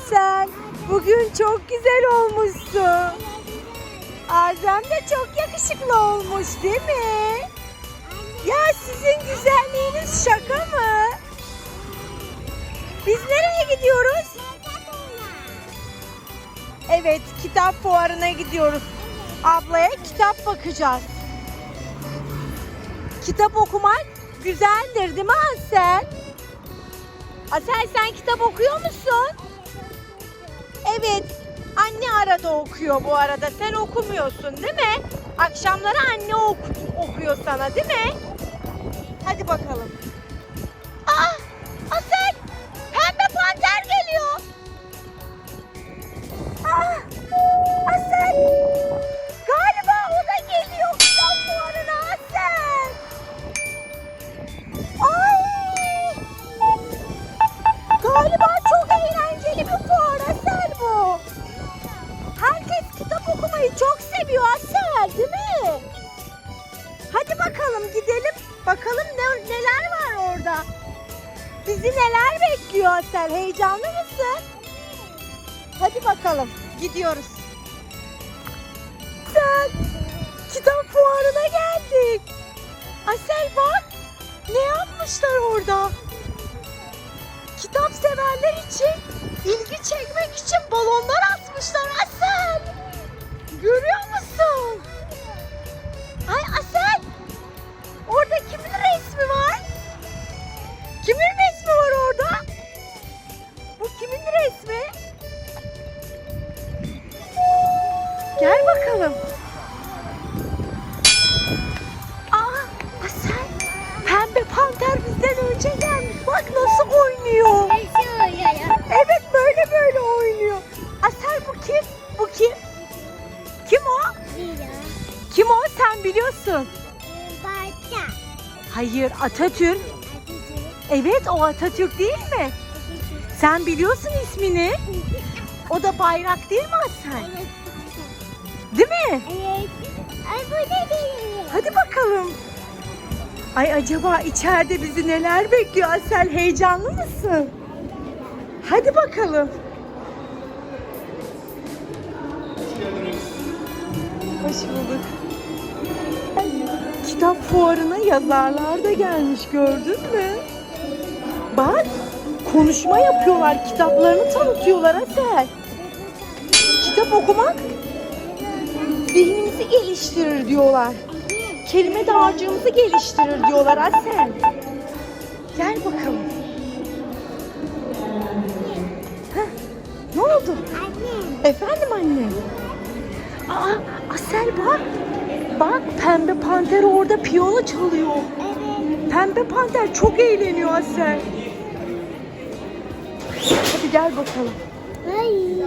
Sen bugün çok güzel olmuşsun. Azem de çok yakışıklı olmuş değil mi? Ya sizin güzelliğiniz şaka mı? Biz nereye gidiyoruz? Evet, kitap fuarına gidiyoruz. Ablaya kitap bakacağız. Kitap okumak güzeldir değil mi Asel? Asel sen kitap okuyor musun? Evet. Anne arada okuyor bu arada. Sen okumuyorsun değil mi? Akşamları anne oku- okuyor sana değil mi? Hadi bakalım. Bakalım ne, neler var orada. Bizi neler bekliyor Asel? Heyecanlı mısın? Hadi bakalım. Gidiyoruz. Asel, kitap fuarına geldik. Asel bak. Ne yapmışlar orada? Kitap severler için ilgi çekmek için balonlar asmışlar Asel. Gel bakalım. Aa Asel. Pembe panter bizden önce gelmiş. Bak nasıl oynuyor. Evet böyle böyle oynuyor. Asel bu kim? Bu kim? Kim o? Kim o? Sen biliyorsun. Hayır Atatürk. Evet o Atatürk değil mi? Sen biliyorsun ismini. O da bayrak değil mi Asel? Değil mi? Hadi bakalım. Ay acaba içeride bizi neler bekliyor Asel? Heyecanlı mısın? Hadi bakalım. Hoş bulduk. Kitap fuarına yazarlar da gelmiş gördün mü? Bak konuşma yapıyorlar kitaplarını tanıtıyorlar Asel. Kitap okumak zihnimizi geliştirir diyorlar. Kelime dağarcığımızı geliştirir diyorlar Asel. Gel bakalım. Heh, ne oldu? Efendim anne. Aa, Asel bak. Bak pembe panter orada piyano çalıyor. Pembe panter çok eğleniyor Asel. Hadi gel bakalım. Hayır.